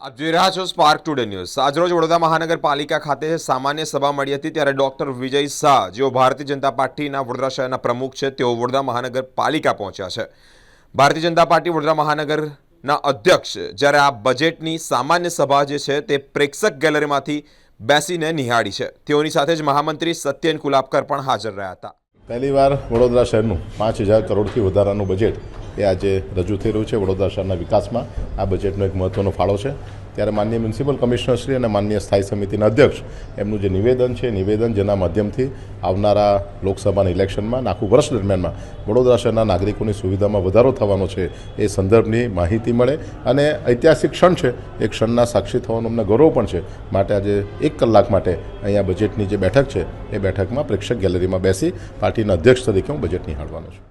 આપ જોઈ રહ્યા છો સ્પાર્ક ટુડે ન્યૂઝ આજરોજ વડોદરા મહાનગરપાલિકા ખાતે સામાન્ય સભા મળી હતી ત્યારે ડોક્ટર વિજય શાહ, જેઓ ભારતીય જનતા પાર્ટીના વડોદરા શહેરના પ્રમુખ છે, તેઓ વડોદરા મહાનગરપાલિકા પહોંચ્યા છે. ભારતીય જનતા પાર્ટી વડોદરા મહાનગરના અધ્યક્ષ જ્યારે આ બજેટની સામાન્ય સભા જે છે તે પ્રેક્ષક ગેલેરીમાંથી બેસીને નિહાળી છે. તેઓની સાથે જ મહામંત્રી સત્યન કુલાપકર પણ હાજર રહ્યા હતા. પહેલીવાર વડોદરા શહેરનું પાંચ હજાર કરોડથી વધારાનું બજેટ એ આજે રજૂ થઈ રહ્યું છે વડોદરા શહેરના વિકાસમાં. આ બજેટનો એક મહત્ત્વનો ફાળો છે. ત્યારે માનનીય મ્યુનિસિપલ કમિશનરશ્રી અને માનનીય સ્થાયી સમિતિના અધ્યક્ષ એમનું જે નિવેદન છે નિવેદન જેના માધ્યમથી આવનારા લોકસભાના ઇલેક્શનમાં આખું વર્ષ દરમિયાનમાં વડોદરા શહેરના નાગરિકોની સુવિધામાં વધારો થવાનો છે એ સંદર્ભની માહિતી મળે. અને ઐતિહાસિક ક્ષણ છે, એ ક્ષણના સાક્ષી થવાનો અમને ગૌરવ પણ છે. માટે આજે એક કલાક માટે અહીંયા બજેટની જે બેઠક છે, એ બેઠકમાં પ્રેક્ષક ગેલેરીમાં બેસી પાર્ટીના અધ્યક્ષ તરીકે હું બજેટ નિહાળવાનો છું.